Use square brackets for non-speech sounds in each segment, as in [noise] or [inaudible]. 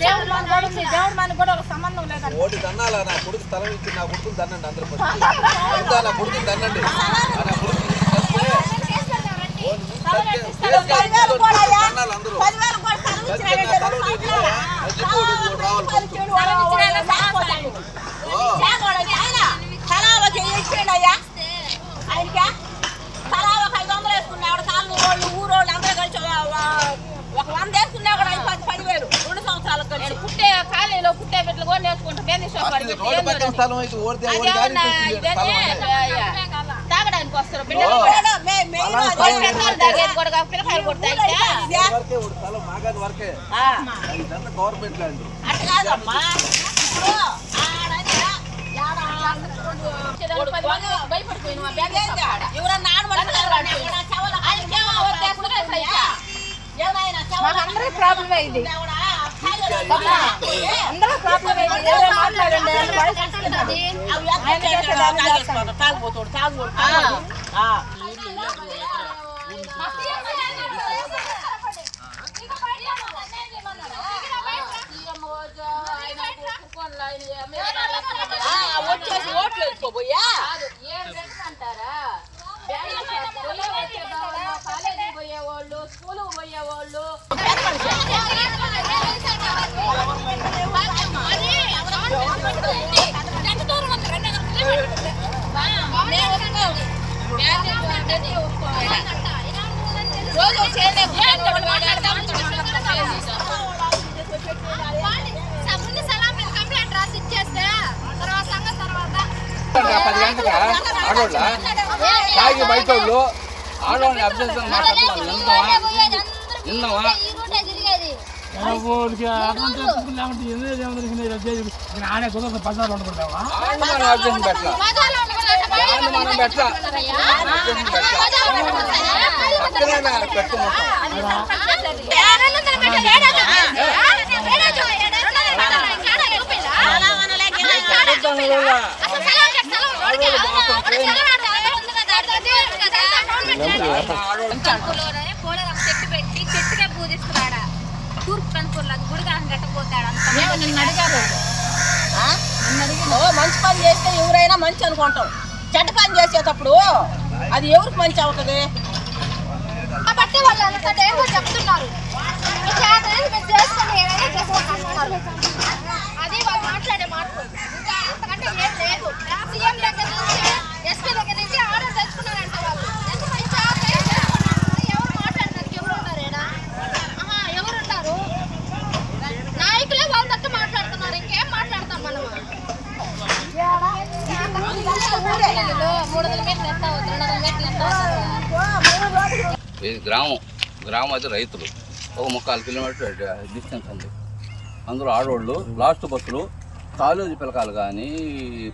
దేవుడు కూడా మనకు ఒక సంబంధం లేదండి. ఓటి దన్నాలా? నా కొడుకు స్థలం ఇచ్చి నా కొడుకుని దన్నండి అందరూ [laughs] నా కొడుకుని దన్నండి? అందరూ కూడా స్థలం ఇచ్చినాడంటే రెండు సంవత్సరాలు. అది చెప్పి ఒకటి ఒకటి రావాలి ఫస్ట్ ఇచ్చాడు వాడు, వాడు సాగిపోతాడు. చేగోడకి ఆయన తలావకి ఇచ్చాడు అయ్యా ఆయనకి తలావకి ఐదు వందలు వేసుకున్నాడు కాళ్ళు వాళ్ళు ఊరోళ్ళు అందరూ కలిసి ఒక- ఒక వంద వేసుకున్నా కూడా ఐదు పది పదివేలు రెండు సంవత్సరాలకు కలిసి పుట్టే కాలేజీలో పుట్టే బిడ్డలు కూడా నేర్చుకుంటాం బేంది షాప్ ఫస్ట్ రోడ్డు పక్కన స్థలం అయితే ఓడితే ఓడి అదేమన్నా గాలి ఇదనే తాగడానికి వస్తారు పిల్లలు మేడం, మే- మెయిన్ అలా అదే. కాదు. పిల్లకాయలు తాగేది కూడా కాదు, పిల్లకాయలు కూడా తాగితే. ఇదే. వరకే ఓడి స్థలం మాగాని వరకే. ఆ, ఇదంతా గవర్నమెంట్ ల్యాండ్ అట్ట కాదమ్మా? ఎవరన్నా చెవల మాకందరికీ ప్రాబ్లమే ఇది. అందరూ ప్రాబ్లం ఏంటి? ఎవరో రోజు చేయలేము పది గంటగా ఆడోళ్ళ. తాగి బయట వాళ్ళు ఆడవాళ్ళని అభ్యర్థులు మాట్లాడుతున్నారు విన్నావా విన్నావా ఆడిని మనం అభ్యర్థం పెట్టాల ఆడిని మనం పెట్టాల అభ్యర్థం పెట్టాల పక్కనే పెట్టుకుంటాం కనుకూలోనే పోలేరమ్మ చెట్టు పెట్టి పూజిస్తున్నాడా తూర్పు కనుకూరు అది గుడిగా కట్టపోతాడు అంత నిన్ను అడిగారు. మంచి పని చేస్తే ఎవరైనా మంచి అనుకుంటాం. చెడ్డ పని చేసేటప్పుడు అది ఎవరికి మంచి అవుతుంది? కాబట్టి వాళ్ళు అంత చెప్తున్నారు. అది వాళ్ళు మాట్లాడే మాట ఇది గ్రామం. గ్రామం అయితే రైతులు. ఒక ముక్కాలు కిలోమీటర్ డిస్టెన్స్ ఉంది అందులో ఆడవాళ్ళు లాస్ట్ బస్సులు కాలేజీ పిల్లకాయలు కానీ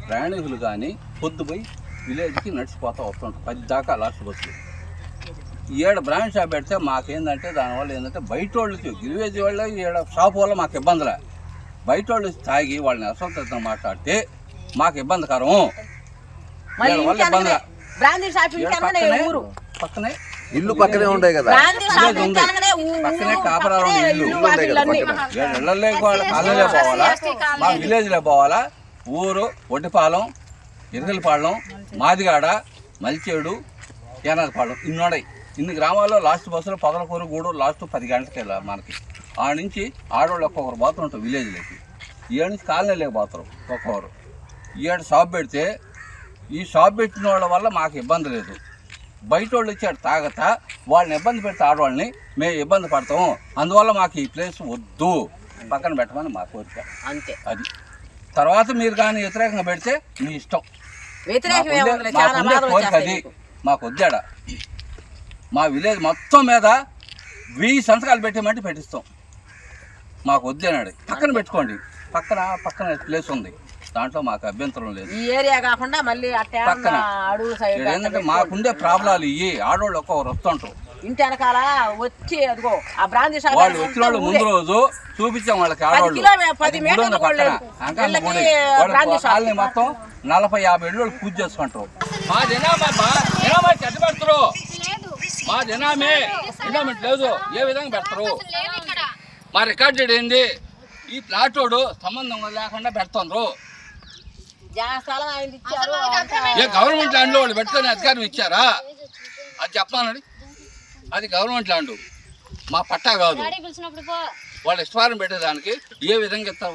ప్రయాణికులు కానీ పొద్దుపోయి విలేజ్కి నడిచిపోతూ వస్తుంటారు. పది దాకా లాస్ట్ బస్సులు. ఈడ బ్రాండ్ షాప్ పెడితే మాకేందంటే దానివల్ల ఏంటంటే బయట వాళ్ళకి విలేజ్ వాళ్ళ ఈడ షాప్ వల్ల మాకు ఇబ్బందులే. బయట వాళ్ళు తాగి వాళ్ళని అసంతృప్తిగా మాట్లాడితే మాకు ఇబ్బందికరం. వీళ్ళ ఇబ్బందిగా బ్రాందీ షాప్ ఊరు. పక్కనే? ఇల్లు పక్కనే ఉంటాయి కదా. బ్రాందీ షాప్ ఊరు. పక్కనే కాపరాలు ఇల్లు. ఉన్నాయి కదా. ఇళ్ళల్లో కాలనీలో పోవాలా. మా విలేజ్లో పోవాలా. ఊరు ఒడ్డిపాలెం ఇరగలపాలెం మాదిగాడ మల్చేడు ఏనాదిపాలెం ఇన్నున్నాయి ఇన్ని గ్రామాల్లో లాస్ట్ బస్సులో పదలకూరు గూడు లాస్ట్ పది గంటలకి వెళ్ళాలి మనకి. ఆ నుంచి ఆడవాళ్ళు ఒక్కొక్కరు పోతుంటారు విలేజ్లోకి ఏడు నుంచి కాలనీలోకి పోతారు ఒక్కొక్కరు. ఏడు షాప్ పెడితే ఈ షాప్ పెట్టిన వాళ్ళ వల్ల మాకు ఇబ్బంది లేదు. బయట వాళ్ళు వచ్చాడు తాగత వాళ్ళని ఇబ్బంది పెడితే ఆడవాళ్ళని మేము ఇబ్బంది పడతాము. అందువల్ల మాకు ఈ ప్లేస్ వద్దు. పక్కన పెట్టమని మా కోరిక. అంతే. అది. తర్వాత మీరు కానీ వ్యతిరేకంగా పెడితే మీ ఇష్టం. కోరిక అది. మీకు. మాకు వద్దాడ. మా విలేజ్ మొత్తం మీద వెయ్యి సంతకాలు పెట్టేమంటే పెట్టిస్తాం. మాకు వద్దేనాడు పక్కన పెట్టుకోండి. పక్కన పక్కన ప్లేస్ ఉంది. దాంట్లో మాకు అభ్యంతరం లేదు. ఈ ఏరియా కాకుండా మళ్ళీ అట్టే పక్కన. అడుగు సైడ్ ఏంటంటే మాకుండే ప్రాబ్లాలు ఇవి ఆడవాళ్ళు ఒక్కొక్కరు వస్తుంటారు. ఇంటి వెనకాల వచ్చి అదిగో ఆ బ్రాందీ షాప్ వాళ్ళు వచ్చిన వాళ్ళు ముందు రోజు చూపించాం వాళ్ళకి ఆడవాళ్ళు పది మీటర్లు. కాలనీ మొత్తం నలభై యాభై ఏళ్ళు పూజ చేసుకుంటారు. మా జనాభా జనాభా చెడ్డ పెడతారు. లేదు మా జనామే ఎండోమెంట్ లేదు. ఏ విధంగా పెడతారు? అసలు లేదు ఇక్కడ. మా రికార్డెడ్ ఏంది? ఈ ప్లాటోడు సంబంధం లేకుండా పెడుతుండ్రు జా- స్థలం ఆయన అసలు ఇచ్చారు మనకి అర్థమైంది. ఏ గవర్నమెంట్ ల్యాండ్లో వాళ్ళు పెట్టుకునే అధికారం ఇచ్చారా? అది చెప్పానండి అది గవర్నమెంట్ ల్యాండ్. మా పట్టా కాదు. వాళ్ళు ఇష్టవారం పెట్టేదానికి ఏ విధంగా ఇస్తారు